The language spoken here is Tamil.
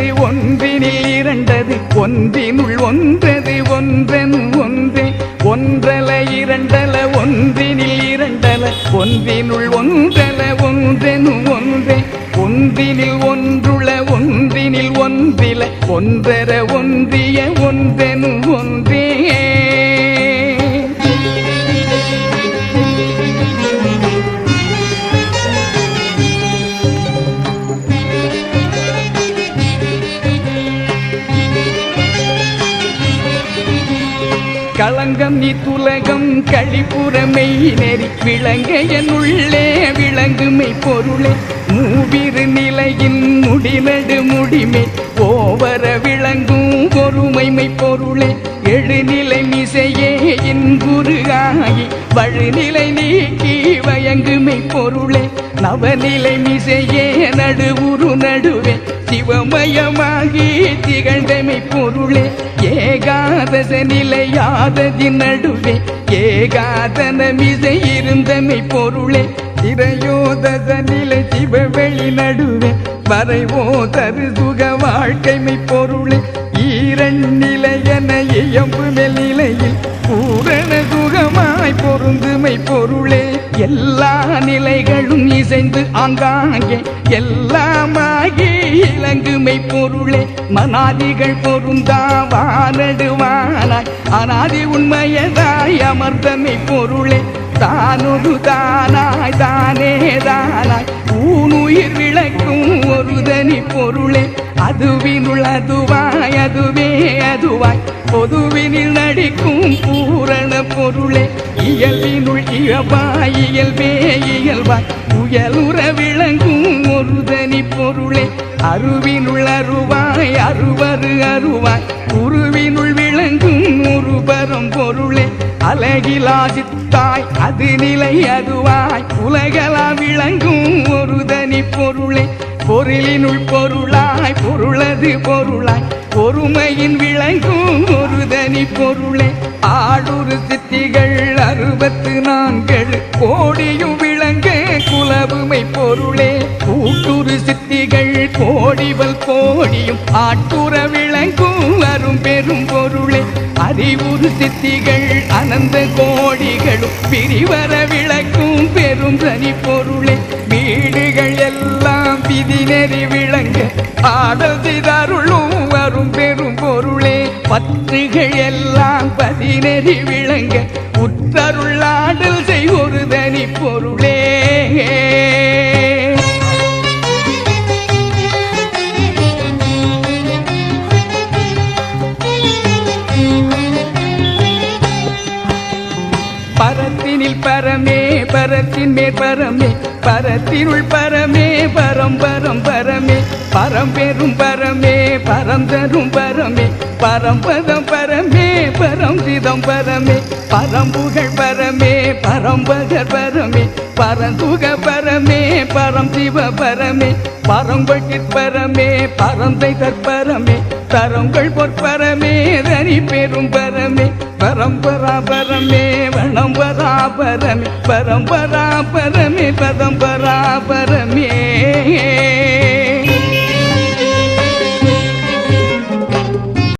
இரண்டது ஒன்றினில் இரண்டது ஒன்றினுள் ஒன்றது ஒன்றன் ஒன்றே. ஒன்றல இரண்டல ஒன்றினில் இரண்டல ஒன்றினுள் ஒன்றல ஒன்றெனு ஒன்றே. ஒன்றினில் ஒன்றுள ஒன்றினில் ஒன்றில ஒன்றர ஒன்றிய ஒன்றெனு ஒன்றே. களங்கம் நீ துலகம் கழிப்புறமை நெறி விளங்க என் உள்ளே விளங்குமை பொருளே. மூவிரு நிலையின் முடிநடு முடிமை ஓவர விளங்கும் பொறுமைமை பொருளே. எழுநிலை மிசையே இன்புரு ஆகி வழுநிலை நீக்கி வயங்குமை பொருளே. நவநிலை மிசையே நடுவுரு திகழ்ந்தமை பொருளே ஏகாதச நிலையாததின் நடுவே ஏகாதனமிசை இருந்தமை பொருளே திரையோதச நிலை சிவவெளி நடுவே வரைவோ தரு சுக வாழ்க்கைமை பொருளே ஈரநிலை என இயம்பு நிலையில் பூரண சுகமாய் பொருந்துமை பொருளே எல்லா நிலைகளும் இசைந்து ஆங்காங்கே எல்லாமாகி இலங்குமை பொருளே மனாதிகள் பொருந்தா வானடுவானாய். அனாதி உண்மையதாய் அமர்ந்தமை பொருளே தானொரு தானாய் தானே தானாய். ஊனுயிர் விளக்கும் ஒரு தனி பொருளே அதுவினுள் அதுவாய் அதுவே அதுவாய். பொதுவினில் நடிக்கும் பூரண பொருளே இயல்பினுள் இயல்பாய் இயல்பே இயல்பாய். உயலுறவே அருவினுள் அருவாய் அருவரு அருவாய் உருவினுள் விளங்கும் உருபரும் பொருளே. அழகிலாசித்தாய் அது நிலை அதுவாய் உலகலா விளங்கும் ஒரு தனி பொருளே. பொருளினுள் பொருளாய் பொருளது பொருளாய் பொறுமையின் விளங்கும் ஒரு தனி பொருளே. ஆடுரு சித்திகள் அறுபத்து நான்கள் கோடியும் பொருளே கூட்டுரு சித்திகள் கோடிவல் கோடியும் ஆட்டுற விளங்கும் அரும் பெரும் பொருளே. அறிவுறு சித்திகள் அனந்த கோடிகளும் பிரிவர விளக்கும் பெரும் தனி பொருளே. வீடுகள் எல்லாம் விதி நெறி விளங்க ஆடல் செய்தருளும் வரும் பெரும் பொருளே. பற்றுகள் எல்லாம் பதினெறி விளங்க உற்றருளாடல் செய் ஒரு தனி பொருளே. பரத்தினில் பரமே பரத்தின் மேற் பரமே பரத்தினுள் பரமே பரம் பரம் பரமே பரம்பெரும் பரமே பரந்தரும் பரமே பரம்பதம் பரமே பரம் பரமே பரம்புகள் பரம்பகர் பரமே பரந்துக பரமே பரம் சிவ பரமே பரம்பட்டிற் பரமே பரந்தை தற்பரமே தரங்கள் பொற்பரமே தனி பெரும் பரமே பரம்பரா பரமே வனம்பரா பரமே பரம்பரா பரமே பரம்பரா பரமே.